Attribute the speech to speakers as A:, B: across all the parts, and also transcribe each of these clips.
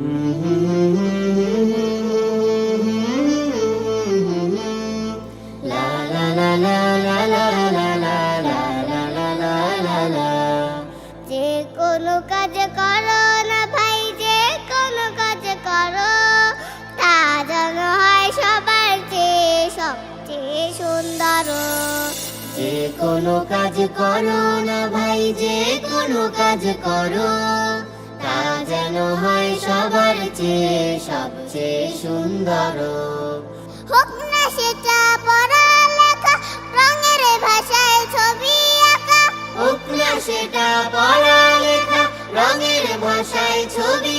A: যে কোনো কাজ করো না ভাই যে কোনো কাজ করো তা যেন সবার চেয়ে সবচেয়ে সুন্দর
B: যে কোনো কাজ করো না ভাই যে কোনো কাজ করো যেন হয় সবার চেয়ে সবচেয়ে সুন্দর।
A: হোক না সেটা পড়ালেখা রঙের ভাষায় ছবি আঁকা।
B: হোক না সেটা পড়ালেখা রঙের ভাষায় ছবি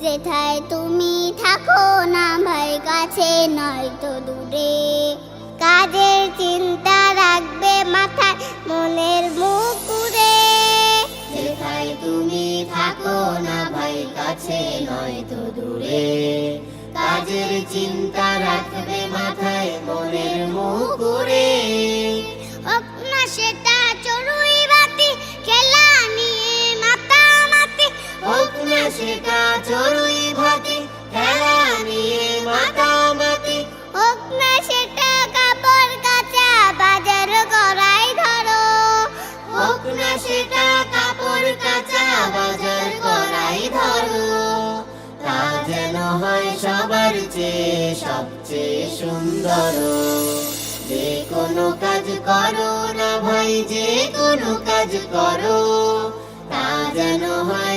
A: যেথায় তুমি থাকো না ভাই কাছে, নয়তো দূরে। কাজের চিন্তা রাখবে মাথায়, মনের মুকুরে।
B: যেথায় তুমি থাকো না ভাই কাছে নয় তো দূরে। কাজের চিন্তা রাখবে মাথায়, মনের মুকুরে।
A: সেটা চড়ুই
B: ভাতি খেলা নিয়ে মাতামাতি।
A: হোক না সেটা কাপড় কাচা বাজার করাই ধরো।
B: হোক না সেটা কাপড় কাঁচা বাজার করাই ধরো। তা যেন হয় সবার চেয়ে সবচেয়ে সুন্দর। যে কোনো কাজ করো না ভাই যে কোনো কাজ করো। তা যেন হয়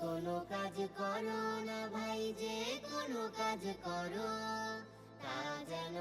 A: কোনো কাজ করো না ভাই যে কোনো কাজ করো তা যেন